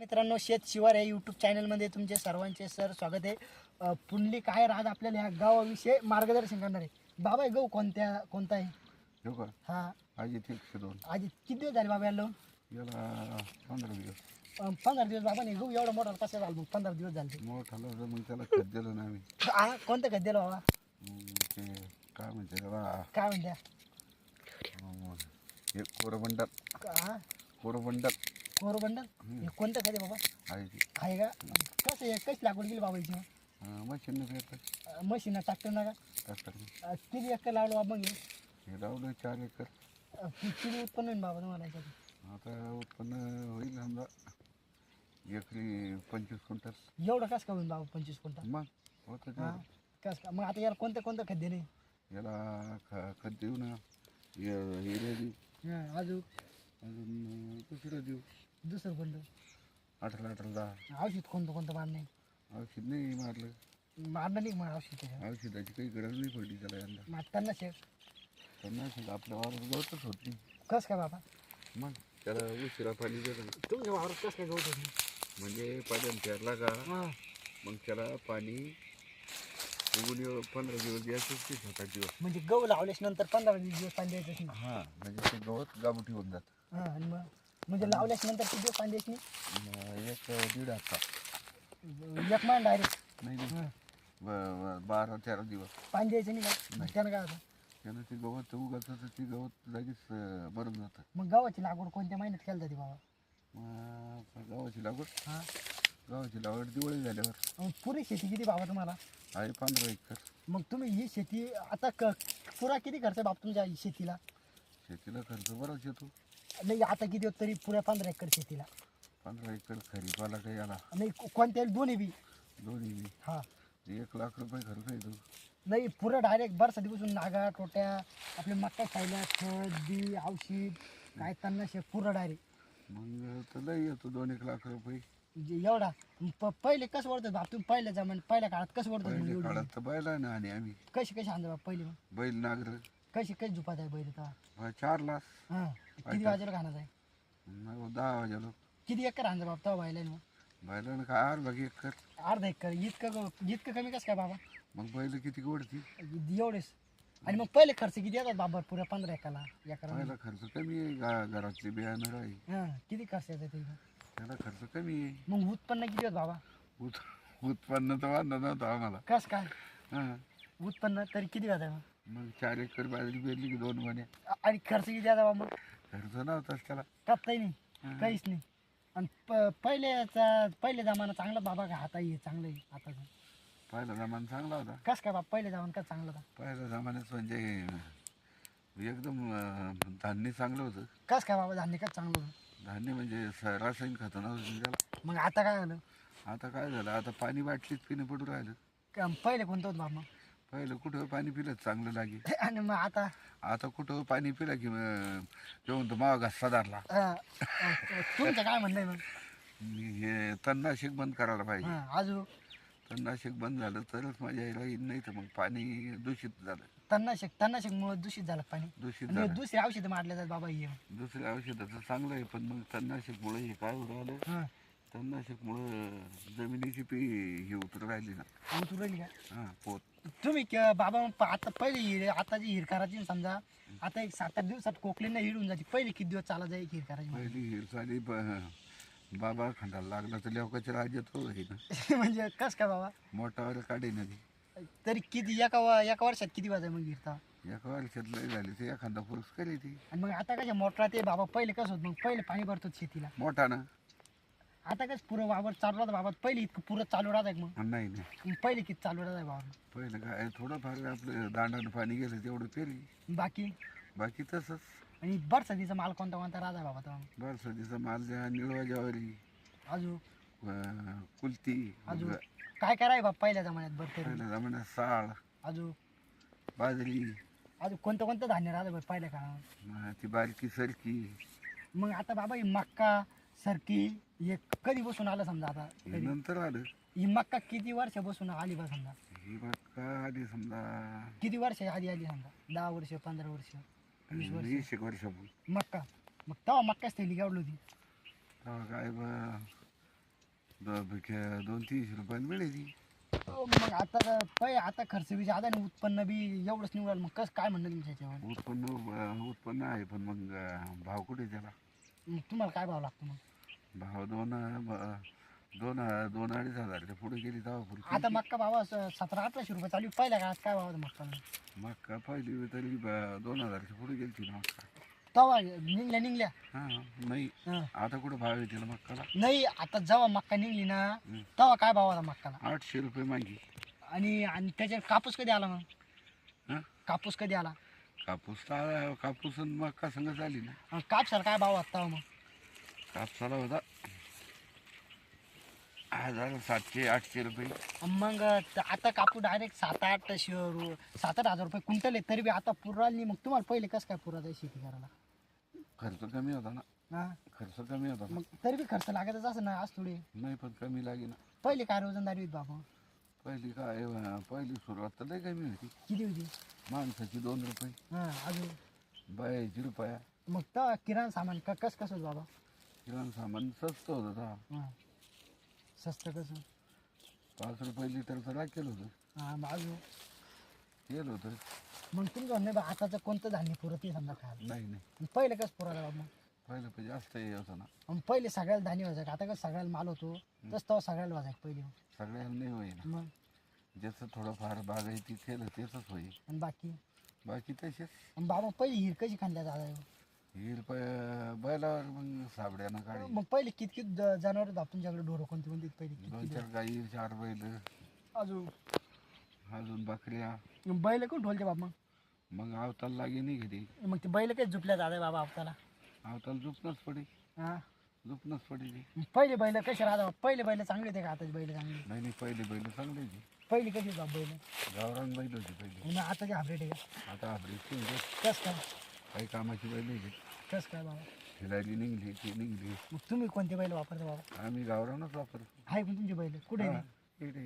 मित्रांनो शेत शिवार या यूट्यूब चॅनलमध्ये तुमचे सर्वांचे सर स्वागत आहे. पुंडलिक आहे आज आपल्याला ह्या गावाविषयी मार्गदर्शन करणार आहे. बाबा हे गहू कोणत्या कोणता आहे? का? हा. अजित एकशे दोन. आज किती दिवस झाले बाबा याला याला पंधरा दिवस. पंधरा दिवस बाबा नाही गहू एवढा मोठा कसा झाला मग? पंधरा दिवस झाले. मोठा मग त्याला खत दिलं ना आम्ही. हा कोणतं खत दिलं बाबा? मग ते काय म्हणते त्याला? काय म्हणत्या? अं, हे कोरबंडल. हा कोरबंडल. कोरबंडल हे कोणतं खत बाबा? आहे ते आहे का? कसं आहे? कशी लागवड केली बाबा याची अं, मशीन पेरतात मशीन ट्रॅक्टर ना का ट्रॅक्टर अ, किती एकर लावलं बाबा मग हे? हे लावलं चार एकर. अ, कि- किती उत्पन्न होईल बाबा तुम्हाला याच्यात? आता उत्पन्न होईल समजा एकरी पंचवीस क्विंटल. एवढं कसं का होईल बाबा पंचवीस क्विंटल? मग होतं हा ते कसं का मग आता याला कोणतं कोणतं खत देणे याला ख खत देऊ ना. हे- हिरे देऊ अजून? अजून अं, दुसरं देऊ. दुसरं कोणतं? अठरा अठरा दहा. औषध कोणतं कोणतं मारणे औषध नाही मारलं. मारलं नाही मग औषध त्याच्यावर. औषधाची काही गरज नाही पडली त्याला यंदा. मारताना शेक पण औषध आपल्या वावरात गवतच होत कस काय बाबा? मग त्याला उशिरा पाणी देतं तुमच्या वावरात कस काय गवत होत म्हणजे पाण्यात पेरला का हा. मग त्याला पाणी उगून येऊ- पंधरा दिवस द्यायचंच ते आठ दिवस. म्हणजे गहू लावल्याच नंतर पंधरा वीस दिवस पाणी द्यायचं हां म्हणजे ते गवत गाबुटी होऊन जातं. हा आणि मग? म्हणजे लावल्याच नंतर किती मग एक दीड हप्ता. नाही एक महिना डायरेक्ट नाही नाही. ब- ब- बारा तेरा दिवस. पाणी द्यायचं नाही का? त्यानं काय होतं? त्यानं ते गवत उगाचं तर ते गवत लगेच अं, मरून जातं. मग गव्हाची लागवड कोणत्या महिन्यात केली जाते बाबा? मग गव्हाची लागवड? हा. गव्हाची लागवड दिवाळी झाल्यावर. पुरी शेती किती बाबा तुम्हाला? आहे पंधरा एकर. मग तुम्ही ही शेती आता क पुरा किती खर्च आहे बाप तुमच्या शेतीला? शेतीला खर्च बराच येतो. नाही आता किती होत तरी पुऱ्या पंधरा एकर शेतीला. पंधरा एकर खरीपाला काही आला. नाही को- कोणत्या दोन्ही बी? दोन्ही बी. हा. एक लाख रुपये खर्च येतो. नाही पुरं डायरेक्ट बरसातीपासून नागा टोट्या आपले मक्का खायला खत बी औषध काय तन्नाशे पुरं डायरेक्ट मग तर लई येतो दोन एक लाख रुपये. म्हणजे एवढा. प- पहिले कसं वरतात बाप? तुम्ही पहिल्या जमान पहिल्या काळात कसं वरतात मग पहिले एवढी? काळात तर बैला ना आणि आम्ही. कशी कशी आणता बाप पहिले मग? बैल नागर. कशी कशी झुपात आहे बैल हा, चार लाख. हां किती वाजेला खाणार आहे? मग दहा वाजेलो. किती एकर आणता बाप तेव्हा बैला मग बैलानं काय आर बाकी एकर. अर्धा एकर. इतकं इतकं कमी कसं काय बाबा? मग बैल किती गोडती एवढेच. आणि मग पहिले खर्च किती येतात बाबा पुऱ्या पंधरा एकाला एकर पहिला खर्च कमी आहे. गा घरातले बियाणं राही हां किती खर्च येतात ते? त्याला खर्च कमी आहे. मग उत्पन्न किती होत बाबा? उत उत्पन्न तर वाढलं नव्हतं आम्हाला. कस काय? हां. उत्पन्न तरी किती होत आहे मग? मग चार एकर बाजरी पेरली की दोन महिने आणि खर्च किती येतात बाबा मग? खर्च नव्हताच त्याला. काही नाही काहीच नाही. आणि प पहिल्याचा पहिले जमाना चांगला बाबा का हाता ये चांगलं आहे आताचं पहिला जमाना चांगला होता. कस काय बाबा पहिले जमाना का चांगलं होता? पहिल्या जमान्यात म्हणजे एकदम अं, धान्य चांगलं होतं. कस काय बाबा धान्य का चांगलं होतं? धान्य म्हणजे स- रासायनिक खतं नव्हतं त्याला. मग आता काय झालं? आता काय झालं? आता पाणी बाटलीत पिणं पडू राहिलं. का- पहिले कोणतं होतं बाबा पहिलं कुठं पाणी पिलं चांगलं लागे आणि मग आता? आता कुठं पाणी पिलं की मग ते म्हणतो मावा घासा धरला अं, अं, तुमचं काय म्हणणं आहे मग? हे तणनाशक बंद करायला पाहिजे. हां अजून? तणनाशक बंद झालं तरच माझ्या यायला येईल नाही तर मग पाणी दूषित झालं. तन्नाशक तन्नाशकमुळे दूषित झालं पाणी. दूषित आणि झालं. दुसरे औषधं मारले जातात बाबा हे. दुसऱ्या औषधाचं चांगलं आहे पण मग तणनाशकमुळे हे काय होत राहिलं? हां. तणनाशकमुळं जमिनीची पी ही उतर राहिली ना. आणि तू राहिली का? हां पोत. तुम्ही क- बाबा मग प- आता पहिले हिर आता जी हिर करायची ना समजा आता एक सात आठ दिवसात कोकलींना हिडून जाते पहिले किती दिवस चाला जाईल हिर करायची पहिली हिर झाली ब- बाबा खंडाला लागला तर लेवकाच्या राज्यात हो आहे ना. म्हणजे कस काय बाबा? मोठावर काढे नदी तरी किती एका व- एका वर्षात किती वाजाय मग हिरता? एका वर्षात लय झाली ते एखादा पुरुष करी ती आणि मग आता कशा मोटरा ते बाबा पहिले कसं होत? मग पहिले पाणी भरतो शेतीला. मोठा ना. आता कसं पुरं वावर चालू राहतं बाबा. पहिले इतकं पुरं चालू राहतं मग? नाही नाही मग पहिले किती चालू राहतं बाबा? पहिलं काय थोडंफार आपलं दांडानं पाणी गेलं तेवढं पेरली. बाकी? बाकी तसंच. आणि बरसातीचा माल कोणता कोणता राहता बाबा तेव्हा बरसातीचा माल ज्या निळवा ज्वारी अजून? अं, कुलती अजून? काय कराय बाबा पहिल्या जमान्यात बरं पहिल्या जमान्यात साळ अजून? बाजरी. अजून कोणतं कोणतं धान्य राहतं बरं पहिल्या काळात? अं, ती बारकी सरकी. मग आता बाबा ही मक्का सरकी हे कधी बसून आलं समजा आता हे तरी? नंतर आलं. ही मक्का किती वर्ष बसून आली बा समजा? ही मग आधी समजा. किती वर्ष आधी आली समजा? दहा वर्ष पंधरा वर्ष वीस वर्ष? वीस एक वर्षापूर्वी मक्का. मग तेव्हा मक्काच थैली केवढली होती तेव्हा काय ब- दो- भिके- दोन तीनशे रुपयाला मिळेल मग आता तर पै आता खर्च बी जादा आणि उत्पन्न बी एवढंच निवडाल. मग कसं काय म्हणणं तुमच्या याच्यावर उत्पन्न अं, उत्पन्न आहे पण मग अं, भाव कुठे त्याला? मग तुम्हाला काय भाव लागतो मग? भाव दोन दोन दोन अडीच हजारच्या पुढे गेली तेव्हा पुढे आता मक्का भावा सतरा अठराशे रुपये चालू आहे. पहिल्या काळात काय भाव होता मक्का? मक्का पहिली तरी ब- दोन हजारच्या पुढे गेली ना मक्का. तवा निघल्या निघल्या. हां नाही. हं. आता कुठं भाव त्याला मक्काला? नाही आता जेव्हा मक्का निघली ना हं. तेव्हा काय भाव होता मक्काला? आठशे रुपये मागी. आणि आणि त्याच्यात कापूस कधी आला मग? हां? कापूस कधी आला? कापूस तर आला- कापूस आणि मक्का संग झाली ना. आणि कापसाला काय भाव होता तेव्हा मग? कापसाला होता हजार सातशे आठशे रुपये. मग आता कापूस डायरेक्ट सात आठ शे सात आठ हजार रुपये क्विंटल आहे तरी बी आता पुराल नाही मग तुम्हाला पहिले कसं काय पुरायचं शेती करायला? खर्च कमी होता ना. हा? खर्च कमी होता ना. मग तरी बी खर्च लागतच असं ना आज थोडी. नाही पण कमी लागे ना. पहिले काय रोजंदारी होती बाबा? पहिली काय अं, पहिली सुरुवात तर लय कमी होती. किती होती? माणसाची दोन रुपये. हा अजून? बायाची रुपया. मग तर किराणा सामान क कसं कसं होतं बाबा? किराणा सामान स्वस्त होतं तेव्हा. हा. स्वस्त कसं? पाच रुपये लिटरचं राखेल होतं. हा अजून? तेल होतं. मग तुमचं म्हणणं बा आताचं कोणतं धान्य पुरत नाही समजा खायला? नाही नाही. मग पहिले कसं पुरायला बाबा मग? पहिलं पण जास्त हे होतं ना. मग पहिले सगळ्याला धान्य व्हायचं आता कसं सगळ्याला माल होतो तसं तेव्हा सगळ्याला वाजायचं पहिले. सगळ्याला नाही होईल. मग? ज्याचं थोडंफार बागायती केलं तेच होईल. आणि बाकी? बाकी तसेच आणि बाबा पहिली हिर कशी खाल्ल्या दादा प- बैलावर मग साबड्यानं काढी. मग पहिले किती किती जनावर होतं तुमच्याकडे ढोरं कोणती कोणती पहिले? दोन किती चार गाई चार बैल. अजून? अजून बकऱ्या. बैल कोण ढोलते बाबा मग? मग आवताल लागे नाही घेते मग ते बैल काही झुपल्या दादा बाबा आपल्याला आवताल झुपणंच पडे हा? झुपणंच पडे ती मग पहिले बैल कसे राहता पहिले बैल चांगले होते का आताचे बैल चांगले? नाही नाही पहिले बैल चांगले होती. पहिली कशी होती बैल? गावरान बैल होती पहिले. मग आताचे हाबरेट आहे का? आता आपली म्हणजे कस काय? काही कामाची बैल आहे कस काय बाबा? हिलारी निघली ती निघली. मग तुम्ही कोणते बैल वापरता बाबा? आम्ही गावरानच वापरतो. आहे पण तुमचे बैल. कुठे हा? इकडे